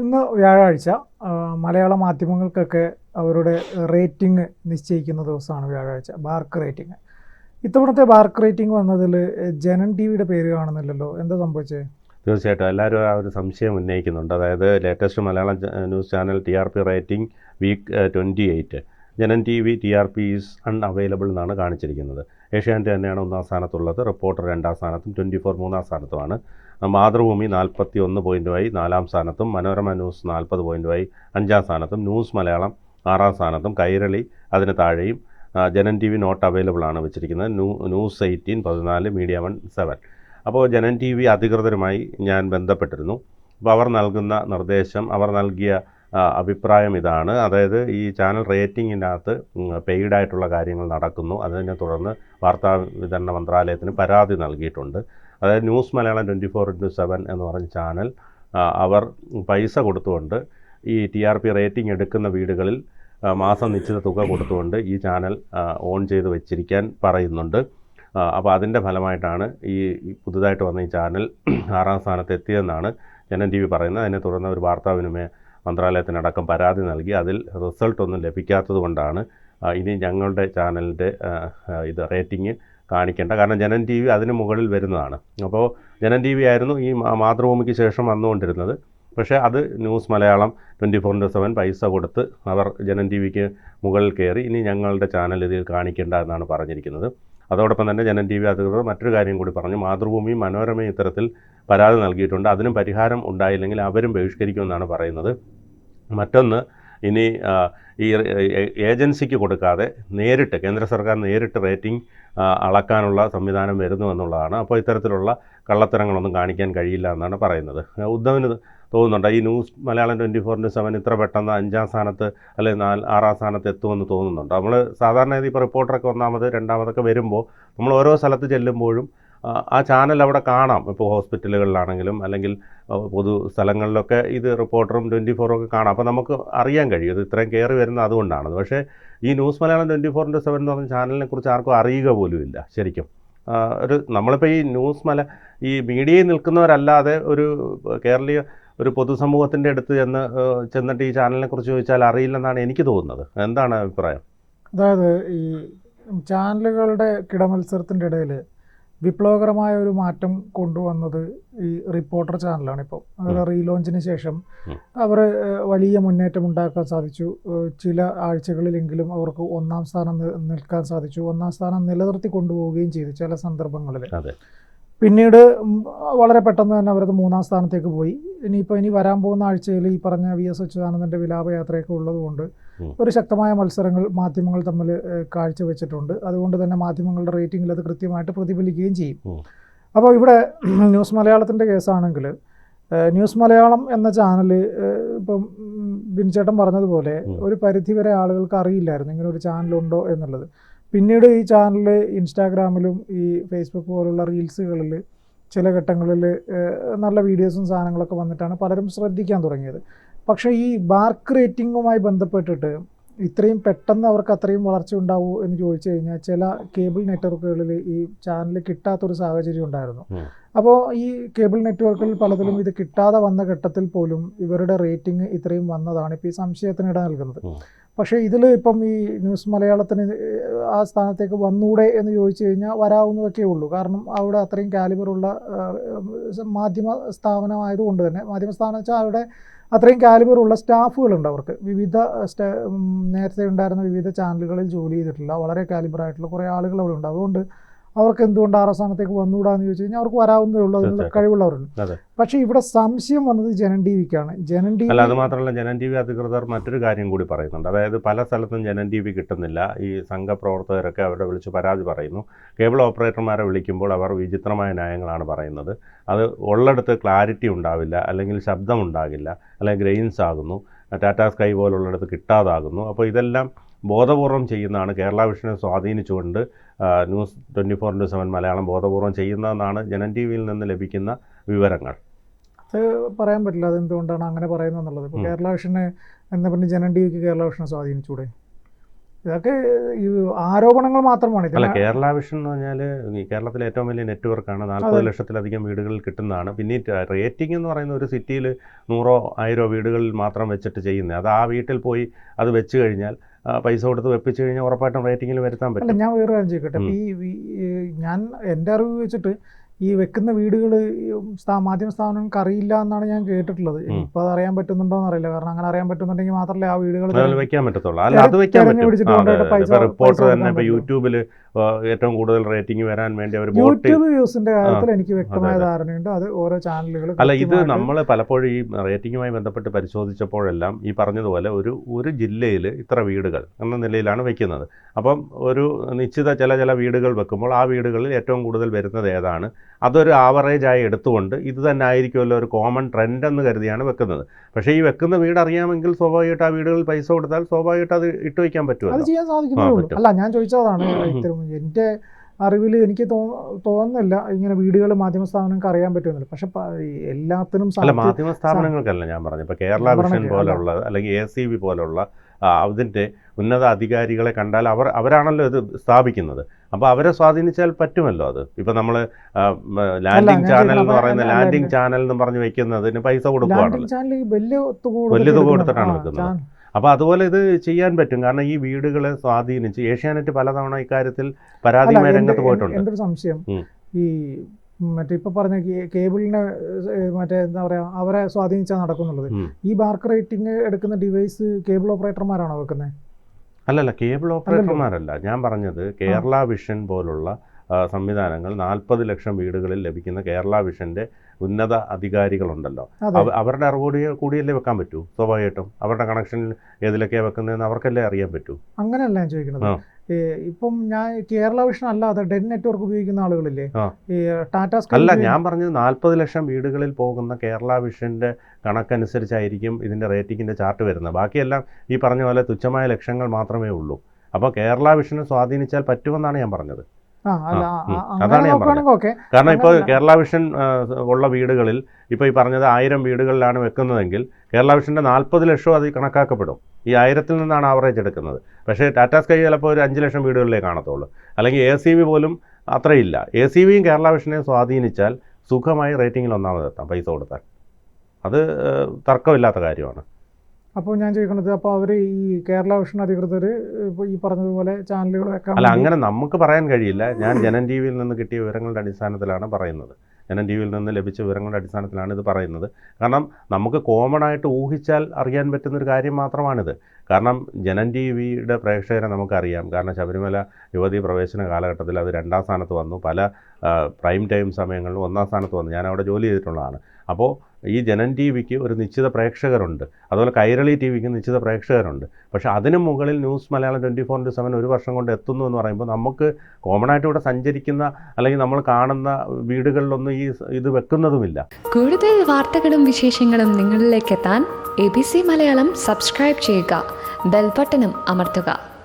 ഇന്ന് വ്യാഴാഴ്ച മലയാള മാധ്യമങ്ങൾക്കൊക്കെ അവരുടെ റേറ്റിംഗ് നിശ്ചയിക്കുന്ന ദിവസമാണ് വ്യാഴാഴ്ച ബാർക്ക് റേറ്റിംഗ്. ഇത്തവണത്തെ ബാർക്ക് റേറ്റിംഗ് വന്നതിൽ ജനൻ ടി വിയുടെ പേര് കാണുന്നില്ലല്ലോ എന്താ സംഭവിച്ചത് തീർച്ചയായിട്ടും എല്ലാവരും ആ ഒരു സംശയം ഉന്നയിക്കുന്നുണ്ട്. അതായത് latest Malayalam news channel T R P rating week twenty eight. Janam T V T R P is unavailable എന്നാണ് കാണിച്ചിരിക്കുന്നത്. ഏഷ്യാനെറ്റ് തന്നെയാണ് ഒന്നാം സ്ഥാനത്തുള്ളത് റിപ്പോർട്ടർ രണ്ടാം സ്ഥാനത്തും ട്വന്റി ഫോർ മൂന്നാം സ്ഥാനത്തുമാണ്. മാതൃഭൂമി നാൽപ്പത്തി ഒന്ന് പോയിന്റുമായി നാലാം സ്ഥാനത്തും മനോരമ ന്യൂസ് നാൽപ്പത് പോയിന്റുമായി അഞ്ചാം സ്ഥാനത്തും ന്യൂസ് മലയാളം ആറാം സ്ഥാനത്തും കൈരളി അതിന് താഴെയും Janam T V not available ആണ് വെച്ചിരിക്കുന്നത് ന്യൂ ന്യൂസ് എയ്റ്റീൻ പതിനാല് മീഡിയ വൺ സെവൻ അപ്പോൾ ജനൻ ടി വി അധികൃതരുമായി ഞാൻ ബന്ധപ്പെട്ടിരുന്നു. അപ്പോൾ അവർ നൽകുന്ന നിർദ്ദേശം അവർ നൽകിയ അഭിപ്രായം ഇതാണ്. അതായത് ഈ ചാനൽ റേറ്റിങ്ങിനകത്ത് പെയ്ഡായിട്ടുള്ള കാര്യങ്ങൾ നടക്കുന്നു. അതിനെ തുടർന്ന് വാർത്താ വിതരണ മന്ത്രാലയത്തിന് പരാതി നൽകിയിട്ടുണ്ട്. അതായത് news Malayalam twenty four into seven എന്ന് പറഞ്ഞ ചാനൽ അവർ പൈസ കൊടുത്തുകൊണ്ട് ഈ ടി ആർ പി റേറ്റിംഗ് എടുക്കുന്ന വീടുകളിൽ മാസം നിശ്ചിത തുക കൊടുത്തുകൊണ്ട് ഈ ചാനൽ ഓൺ ചെയ്ത് വെച്ചിരിക്കാൻ പറയുന്നുണ്ട്. അപ്പോൾ അതിന്റെ ഫലമായിട്ടാണ് ഈ പുതുതായിട്ട് വന്ന ഈ ചാനൽ ആറാം സ്ഥാനത്ത് എത്തിയതെന്നാണ് ജനൻ ടി വി പറയുന്നത്. അതിനെ തുടർന്ന് ഒരു വാർത്താവിനിമയ മന്ത്രാലയത്തിനടക്കം പരാതി നൽകി. അതിൽ റിസൾട്ടൊന്നും ലഭിക്കാത്തത് കൊണ്ടാണ് ഇനി ഞങ്ങളുടെ ചാനലിന്റെ ഇത് റേറ്റിംഗ് കാണിക്കേണ്ട. കാരണം ജനൻ ടി വി അതിന് മുകളിൽ വരുന്നതാണ്. അപ്പോൾ ജനൻ ടി വി ആയിരുന്നു ഈ മാതൃഭൂമിക്ക് ശേഷം വന്നുകൊണ്ടിരുന്നത്. പക്ഷേ അത് news Malayalam twenty four into seven പൈസ കൊടുത്ത് അവർ ജനൻ ടി വിക്ക് മുകളിൽ കയറി ഇനി ഞങ്ങളുടെ ചാനൽ ഇതിൽ കാണിക്കേണ്ട എന്നാണ് പറഞ്ഞിരിക്കുന്നത്. അതോടൊപ്പം തന്നെ ജനൻ ടി വി അധികൃതർ മറ്റൊരു കാര്യം കൂടി പറഞ്ഞു. മാതൃഭൂമിയും മനോരമയും ഇത്തരത്തിൽ പരാതി നൽകിയിട്ടുണ്ട്. അതിനും പരിഹാരം ഉണ്ടായില്ലെങ്കിൽ അവരും ബഹിഷ്കരിക്കുമെന്നാണ് പറയുന്നത്. മറ്റൊന്ന് ഇനി ഈ ഏജൻസിക്ക് കൊടുക്കാതെ നേരിട്ട് കേന്ദ്ര സർക്കാർ നേരിട്ട് റേറ്റിംഗ് അളക്കാനുള്ള സംവിധാനം വരുന്നു എന്നുള്ളതാണ്. അപ്പോൾ ഇത്തരത്തിലുള്ള കള്ളത്തരങ്ങളൊന്നും കാണിക്കാൻ കഴിയില്ല എന്നാണ് പറയുന്നത്. ഉദ്ധവിന് തോന്നുന്നുണ്ട്. ഈ ന്യൂസ് മലയാളം ട്വന്റി ഫോറിന്റെ സെവൻ ഇത്ര പെട്ടെന്ന് അഞ്ചാം സ്ഥാനത്ത് അല്ലെങ്കിൽ നാല് ആറാം സ്ഥാനത്ത് എത്തുമെന്ന് തോന്നുന്നുണ്ട്. നമ്മൾ സാധാരണ ഇപ്പോൾ റിപ്പോർട്ടറൊക്കെ ഒന്നാമത് രണ്ടാമതൊക്കെ വരുമ്പോൾ നമ്മൾ ഓരോ സ്ഥലത്ത് ചെല്ലുമ്പോഴും ആ, ചാനൽ അവിടെ കാണാം. ഇപ്പോൾ ഹോസ്പിറ്റലുകളിലാണെങ്കിലും അല്ലെങ്കിൽ പൊതു സ്ഥലങ്ങളിലൊക്കെ ഇത് റിപ്പോർട്ടറും ട്വന്റി ഫോറും ഒക്കെ കാണാം. അപ്പോൾ നമുക്ക് അറിയാൻ കഴിയും. ഇത് ഇത്രയും കയറി വരുന്നത് അതുകൊണ്ടാണ് പക്ഷേ ഈ ന്യൂസ് മലയാളം ട്വന്റി ഫോറിന്റെ സെവൻ എന്ന് പറഞ്ഞ ചാനലിനെ കുറിച്ച് ആർക്കും അറിയുക പോലും ഇല്ല ശരിക്കും. ഒരു നമ്മളിപ്പോൾ ഈ ന്യൂസ് മല ഈ മീഡിയയിൽ നിൽക്കുന്നവരല്ലാതെ ഒരു കേരളീയ ഒരു പൊതുസമൂഹത്തിന്റെ അടുത്ത് ചെന്ന് ചെന്നിട്ട് ഈ ചാനലിനെ കുറിച്ച് ചോദിച്ചാൽ അറിയില്ലെന്നാണ് എനിക്ക് തോന്നുന്നത്. എന്താണ് അഭിപ്രായം? അതായത് ഈ ചാനലുകളുടെ കിടമത്സരത്തിന്റെ ഇടയിൽ വിപ്ലവകരമായ ഒരു മാറ്റം കൊണ്ടുവന്നത് ഈ റിപ്പോർട്ടർ ചാനലാണ് ഇപ്പോൾ അതായത് റീലോഞ്ചിന് ശേഷം അവർ വലിയ മുന്നേറ്റം ഉണ്ടാക്കാൻ സാധിച്ചു. ചില ആഴ്ചകളിലെങ്കിലും അവർക്ക് ഒന്നാം സ്ഥാനം നിൽക്കാൻ സാധിച്ചു. ഒന്നാം സ്ഥാനം നിലനിർത്തി കൊണ്ടുപോവുകയും ചെയ്തു ചില സന്ദർഭങ്ങളിൽ. പിന്നീട് വളരെ പെട്ടെന്ന് തന്നെ അവരത് മൂന്നാം സ്ഥാനത്തേക്ക് പോയി. ഇനിയിപ്പോൾ ഇനി വരാൻ പോകുന്ന ആഴ്ചയിൽ ഈ പറഞ്ഞ വി എസ് അച്യുതാനന്ദന്റെ വിലാപയാത്രയൊക്കെ ഉള്ളതുകൊണ്ട്. ഒരു ശക്തമായ മത്സരങ്ങൾ മാധ്യമങ്ങൾ തമ്മിൽ കാഴ്ചവെച്ചിട്ടുണ്ട്. അതുകൊണ്ട് തന്നെ മാധ്യമങ്ങളുടെ റേറ്റിംഗിൽ അത് കൃത്യമായിട്ട് പ്രതിഫലിക്കുകയും ചെയ്യും. അപ്പോൾ ഇവിടെ ന്യൂസ് മലയാളത്തിന്റെ കേസാണെങ്കിൽ ന്യൂസ് മലയാളം എന്ന ചാനൽ ഇപ്പം ബിൻചേട്ടൻ പറഞ്ഞതുപോലെ. ഒരു പരിധിവരെ ആളുകൾക്ക് അറിയില്ലായിരുന്നു. ഇങ്ങനെ ഒരു ചാനലുണ്ടോ എന്നുള്ളത്. പിന്നീട് ഈ ചാനൽ ഇൻസ്റ്റാഗ്രാമിലും ഈ ഫേസ്ബുക്ക് പോലുള്ള റീൽസുകളിൽ ചില ഘട്ടങ്ങളിൽ നല്ല വീഡിയോസും സാധനങ്ങളൊക്കെ വന്നിട്ടാണ് പലരും ശ്രദ്ധിക്കാൻ തുടങ്ങിയത്. പക്ഷേ ഈ ബാർക്ക് റേറ്റിംഗുമായി ബന്ധപ്പെട്ടിട്ട് ഇത്രയും പെട്ടെന്ന് അവർക്ക് അത്രയും വളർച്ച ഉണ്ടാവുമോ എന്ന് ചോദിച്ചു കഴിഞ്ഞാൽ ചില കേബിൾ നെറ്റ്വർക്കുകളിൽ ഈ ചാനൽ കിട്ടാത്തൊരു സാഹചര്യം ഉണ്ടായിരുന്നു. അപ്പോൾ ഈ കേബിൾ നെറ്റ്വർക്കിൽ പലതിലും ഇത് കിട്ടാതെ വന്ന ഘട്ടത്തിൽ പോലും ഇവരുടെ റേറ്റിംഗ് ഇത്രയും വന്നതാണ്. ഇപ്പോൾ ഈ സംശയത്തിനിട നൽകുന്നത്. ഉം. പക്ഷേ ഇതിൽ ഇപ്പം ഈ ന്യൂസ് മലയാളത്തിന് ആ സ്ഥാനത്തേക്ക് വന്നൂടെ എന്ന് ചോദിച്ചു കഴിഞ്ഞാൽ വരാവുന്നതൊക്കെ ഉള്ളൂ. കാരണം അവിടെ അത്രയും കാലിബറുള്ള മാധ്യമ സ്ഥാപനമായതുകൊണ്ട് തന്നെ മാധ്യമ സ്ഥാപനം വെച്ചാൽ അവിടെ അത്രയും കാലിബറുള്ള സ്റ്റാഫുകളുണ്ട് അവർക്ക്. വിവിധ നേരത്തെ ഉണ്ടായിരുന്ന വിവിധ ചാനലുകളിൽ ജോലി ചെയ്തിട്ടുള്ള വളരെ കാലിബറായിട്ടുള്ള കുറേ ആളുകൾ അവിടെ ഉണ്ട്. അതുകൊണ്ട് അവർക്ക് എന്തുകൊണ്ട് ആറാം സ്ഥാനത്തേക്ക് വന്നുകൂടാന്ന് ചോദിച്ചു കഴിഞ്ഞാൽ അവർക്ക് വരാവുന്നതേ ഉള്ളൂ അതിനുള്ള. കഴിവുള്ളവരുണ്ട്. പക്ഷേ ഇവിടെ സംശയം വന്നത് ജനൻ ടി വിക്കാണ് ജനൻ ടി അല്ല അത് മാത്രമല്ല ജനൻ ടി വി അധികൃതർ മറ്റൊരു കാര്യം കൂടി പറയുന്നുണ്ട്. അതായത് പല സ്ഥലത്തും ജനൻ ടി വി കിട്ടുന്നില്ല. ഈ സംഘപ്രവർത്തകരൊക്കെ അവരെ വിളിച്ച് പരാതി പറയുന്നു. കേബിൾ ഓപ്പറേറ്റർമാരെ വിളിക്കുമ്പോൾ അവർ വിചിത്രമായ ന്യായങ്ങളാണ് പറയുന്നത്. അത് ഉള്ളിടത്ത് ക്ലാരിറ്റി ഉണ്ടാവില്ല അല്ലെങ്കിൽ ശബ്ദം ഉണ്ടാകില്ല അല്ലെങ്കിൽ ഗ്രെയിൻസ് ആകുന്നു ടാറ്റാ സ്കൈ പോലുള്ളിടത്ത് കിട്ടാതാകുന്നു. അപ്പോൾ ഇതെല്ലാം ബോധപൂർവം ചെയ്യുന്നതാണ് കേരള വിഷനെ സ്വാധീനിച്ചുകൊണ്ട് news twenty four into seven Malayalam ബോധപൂർവം ചെയ്യുന്നതെന്നാണ് ജനൻ ടി വിയിൽ നിന്ന് ലഭിക്കുന്ന വിവരങ്ങൾ. അത് പറയാൻ പറ്റില്ല. അതെന്തുകൊണ്ടാണ് അങ്ങനെ പറയുന്നത് എന്നുള്ളത് ഇപ്പോൾ കേരള വിഷനെ എന്താ പറഞ്ഞ ജനൻ ടി വിക്ക് കേരള വിഷനെ സ്വാധീനിച്ചൂടെ? ഇതൊക്കെ ഈ ആരോപണങ്ങൾ മാത്രമാണ്. അല്ല കേരള വിഷൻ എന്ന് പറഞ്ഞാൽ കേരളത്തിലെ ഏറ്റവും വലിയ നെറ്റ്വർക്കാണ്. നാൽപ്പത് ലക്ഷത്തിലധികം വീടുകളിൽ കിട്ടുന്നതാണ്. പിന്നെ റേറ്റിംഗ് എന്ന് പറയുന്ന ഒരു സിറ്റിയിൽ നൂറോ ആയിരോ വീടുകളിൽ മാത്രം വെച്ചിട്ട് ചെയ്യുന്നത് അത് ആ വീട്ടിൽ പോയി അത് വെച്ച് കഴിഞ്ഞാൽ പൈസ കൊടുത്ത് വെപ്പിച്ച് കഴിഞ്ഞാൽ ഉറപ്പായിട്ടും റേറ്റിംഗിൽ വരുത്താൻ പറ്റും. ഞാൻ വേറെ കാര്യം ചോദിക്കട്ടെ. ഈ ഞാൻ എന്റെ അറിവ് വെച്ചിട്ട് ഈ വെക്കുന്ന വീടുകൾ മാധ്യമ സ്ഥാപനങ്ങൾക്ക് അറിയില്ല എന്നാണ് ഞാൻ കേട്ടിട്ടുള്ളത്. ഇപ്പൊ അത് അറിയാൻ പറ്റുന്നുണ്ടോ എന്നറിയില്ല. കാരണം അങ്ങനെ അറിയാൻ പറ്റുന്നുണ്ടെങ്കിൽ മാത്രമേ ആ വീടുകൾ വെക്കാൻ പറ്റത്തുള്ളൂ. അല്ല അത് വെക്കാൻ പറ്റും. റിപ്പോർട്ടർ തന്നെ യൂട്യൂബിൽ ഏറ്റവും കൂടുതൽ റേറ്റിംഗ് വരാൻ വേണ്ടി അവർ യൂട്യൂബ് വ്യൂസിന്റെ കാര്യത്തിൽ എനിക്ക് വ്യക്തമായ. ധാരണയുണ്ട്. അത് ഓരോ ചാനലുകൾ അല്ല ഇത് നമ്മൾ പലപ്പോഴും ഈ റേറ്റിംഗുമായി ബന്ധപ്പെട്ട് പരിശോധിച്ചപ്പോഴെല്ലാം ഈ പറഞ്ഞതുപോലെ ഒരു ഒരു ജില്ലയിൽ ഇത്ര വീടുകൾ എന്ന നിലയിലാണ് വെക്കുന്നത്. അപ്പം ഒരു നിശ്ചിത ചില ചില വീടുകൾ വെക്കുമ്പോൾ ആ വീടുകളിൽ ഏറ്റവും കൂടുതൽ വരുന്നത് ഏതാണ്? അതൊരു ആവറേജായി എടുത്തുകൊണ്ട് ഇത് തന്നെ ആയിരിക്കുമല്ലോ ഒരു കോമൺ ട്രെൻഡ് എന്ന് കരുതിയാണ് വെക്കുന്നത്. പക്ഷേ ഈ വെക്കുന്ന വീട് അറിയാമെങ്കിൽ സ്വാഭാവികമായിട്ട് ആ വീടുകളിൽ പൈസ കൊടുത്താൽ സ്വാഭാവികമായിട്ട് അത് ഇട്ട് വയ്ക്കാൻ അത് പറ്റുമല്ലോ ചെയ്യാൻ. അല്ല ഞാൻ ചോദിച്ചതാണ് എന്റെ എന്റെ അറിവിൽ എനിക്ക് തോന്നുന്നില്ല ഇങ്ങനെ വീടുകൾ മാധ്യമ സ്ഥാപനങ്ങൾക്ക് അറിയാൻ പറ്റുന്നില്ല പക്ഷെ എല്ലാത്തിനും അല്ല മാധ്യമ സ്ഥാപനങ്ങൾക്കല്ല ഞാൻ പറഞ്ഞു ഇപ്പോൾ കേരള വിഷൻ പോലെയുള്ള പോലുള്ള അല്ലെങ്കിൽ എ സി ബി പോലുള്ള അതിന്റെ അതിന്റെ ഉന്നത അധികാരികളെ കണ്ടാൽ അവർ അവരാണല്ലോ ഇത് സ്ഥാപിക്കുന്നത്. അപ്പോൾ അവരെ സ്വാധീനിച്ചാൽ പറ്റുമല്ലോ അത്? ഇപ്പം നമ്മൾ ലാൻഡിംഗ് ചാനൽ എന്ന് പറയുന്ന ലാൻഡിംഗ് ചാനൽ എന്ന് പറഞ്ഞ് വെക്കുന്നതിന് പൈസ കൊടുക്കുകയാണല്ലോ വലിയ തുക കൊടുത്തിട്ടാണ് വെക്കുന്നത്. അപ്പൊ അപ്പോൾ അതുപോലെ ഇത് ചെയ്യാൻ പറ്റും. കാരണം ഈ വീടുകളെ സ്വാധീനിച്ച് ഏഷ്യാനെറ്റ് പലതവണ ഇക്കാര്യത്തിൽ പരാതിയുമായി രംഗത്ത് പോയിട്ടുണ്ട്. എന്റെ ഒരു സംശയം ഈ മറ്റേ ഇപ്പൊ പറഞ്ഞ കേബിളിനെ മറ്റേ എന്താ പറയാ അവരെ സ്വാധീനിച്ചാൽ നടക്കുന്നുള്ളത് ഈ ബാർക്ക് റേറ്റിംഗ് എടുക്കുന്ന ഡിവൈസ് കേബിൾ ഓപ്പറേറ്റർമാരാണോ വെക്കുന്നത് അല്ലല്ല കേബിൾ ഓപ്പറേറ്റർമാരല്ല. ഞാൻ പറഞ്ഞത് കേരള വിഷൻ പോലുള്ള സംവിധാനങ്ങൾ നാൽപ്പത് ലക്ഷം വീടുകളിൽ ലഭിക്കുന്ന കേരള വിഷന്റെ ഉന്നത അധികാരികളുണ്ടല്ലോ. അവരുടെ അറിവോടി കൂടിയല്ലേ വെക്കാൻ പറ്റൂ? സ്വാഭാവികമായിട്ടും. അവരുടെ കണക്ഷനിൽ ഏതിലൊക്കെയാണ് വെക്കുന്നതെന്ന് അവർക്കല്ലേ അറിയാൻ പറ്റൂ? അങ്ങനെയല്ല ഞാൻ ചോദിക്കുന്നത്. ഇപ്പം ഞാൻ കേരള വിഷൻ അല്ലാതെ ഡെൻ നെറ്റ്വർക്ക് ഉപയോഗിക്കുന്ന ആളുകളില്ലേ. ഈ ടാറ്റ സ്കൈ അല്ല ഞാൻ പറഞ്ഞത് നാൽപ്പത് ലക്ഷം വീടുകളിൽ പോകുന്ന കേരള വിഷന്റെ കണക്കനുസരിച്ചായിരിക്കും ഇതിന്റെ റേറ്റിംഗിന്റെ ചാർട്ട് വരുന്നത്. ബാക്കിയെല്ലാം ഈ പറഞ്ഞ പോലെ തുച്ഛമായ ലക്ഷങ്ങൾ മാത്രമേ ഉള്ളൂ. അപ്പോൾ കേരള വിഷനെ സ്വാധീനിച്ചാൽ പറ്റുമെന്നാണ് ഞാൻ പറഞ്ഞത്. അതാണ് ഞാൻ പറഞ്ഞത്. ഓക്കെ. കാരണം ഇപ്പോൾ കേരള വിഷൻ ഉള്ള വീടുകളിൽ ഇപ്പോൾ ഈ പറഞ്ഞത് ആയിരം വീടുകളിലാണ് വെക്കുന്നതെങ്കിൽ കേരള വിഷന്റെ നാൽപ്പത് ലക്ഷം അത് കണക്കാക്കപ്പെടും. ഈ ആയിരത്തിൽ നിന്നാണ് ആവറേജ് എടുക്കുന്നത്. പക്ഷേ ടാറ്റാ സ്കൈ ചിലപ്പോൾ ഒരു അഞ്ച് ലക്ഷം വീടുകളിലേ കാണത്തുള്ളൂ. അല്ലെങ്കിൽ എ സി വി പോലും അത്രയില്ല. എ സി വിയും കേരള വിഷനെയും സ്വാധീനിച്ചാൽ സുഖമായി റേറ്റിങ്ങിൽ ഒന്നാമതെത്താം പൈസ കൊടുത്താൽ. അത് തർക്കമില്ലാത്ത കാര്യമാണ്. അപ്പോൾ ഞാൻ ചോദിക്കുന്നത് അപ്പോൾ അവർ ഈ കേരള വിഷൻ അധികൃതർ ഇപ്പോൾ ഈ പറഞ്ഞതുപോലെ ചാനലുകൾ അല്ല അങ്ങനെ നമുക്ക് പറയാൻ കഴിയില്ല. ഞാൻ ജനൻ ടി വിയിൽ നിന്ന് കിട്ടിയ വിവരങ്ങളുടെ അടിസ്ഥാനത്തിലാണ് പറയുന്നത്. ജനൻ ടി വിയിൽ നിന്ന് ലഭിച്ച വിവരങ്ങളുടെ അടിസ്ഥാനത്തിലാണ് ഇത് പറയുന്നത്. കാരണം നമുക്ക് കോമൺ ആയിട്ട് ഊഹിച്ചാൽ അറിയാൻ പറ്റുന്നൊരു കാര്യം മാത്രമാണിത്. കാരണം ജനൻ ടി വിയുടെ പ്രേക്ഷകരെ നമുക്കറിയാം. കാരണം ശബരിമല യുവതി പ്രവേശന കാലഘട്ടത്തിൽ അത് രണ്ടാം സ്ഥാനത്ത് വന്നു. പല പ്രൈം ടൈം സമയങ്ങളിലും ഒന്നാം സ്ഥാനത്ത് വന്നു. ഞാൻ അവിടെ ജോലി ചെയ്തിട്ടുള്ളതാണ്. അപ്പോൾ ഈ ജനൻ ടി വിക്ക് ഒരു നിശ്ചിത പ്രേക്ഷകരുണ്ട്. അതുപോലെ കൈരളി ടി വിക്ക് നിശ്ചിത പ്രേക്ഷകരുണ്ട്. പക്ഷേ അതിന് മുകളിൽ news Malayalam twenty four into seven ഒരു വർഷം കൊണ്ട് എത്തുന്നു എന്ന് പറയുമ്പോൾ നമുക്ക് കോമൺ ആയിട്ട് ഇവിടെ സഞ്ചരിക്കുന്ന അല്ലെങ്കിൽ നമ്മൾ കാണുന്ന വീടുകളിലൊന്നും ഈ ഇത് വെക്കുന്നതുമില്ല. കൂടുതൽ വാർത്തകളും വിശേഷങ്ങളും നിങ്ങളിലേക്ക് എത്താൻ A B C Malayalam subscribe ചെയ്യുക. ബെൽബട്ടനും അമർത്തുക.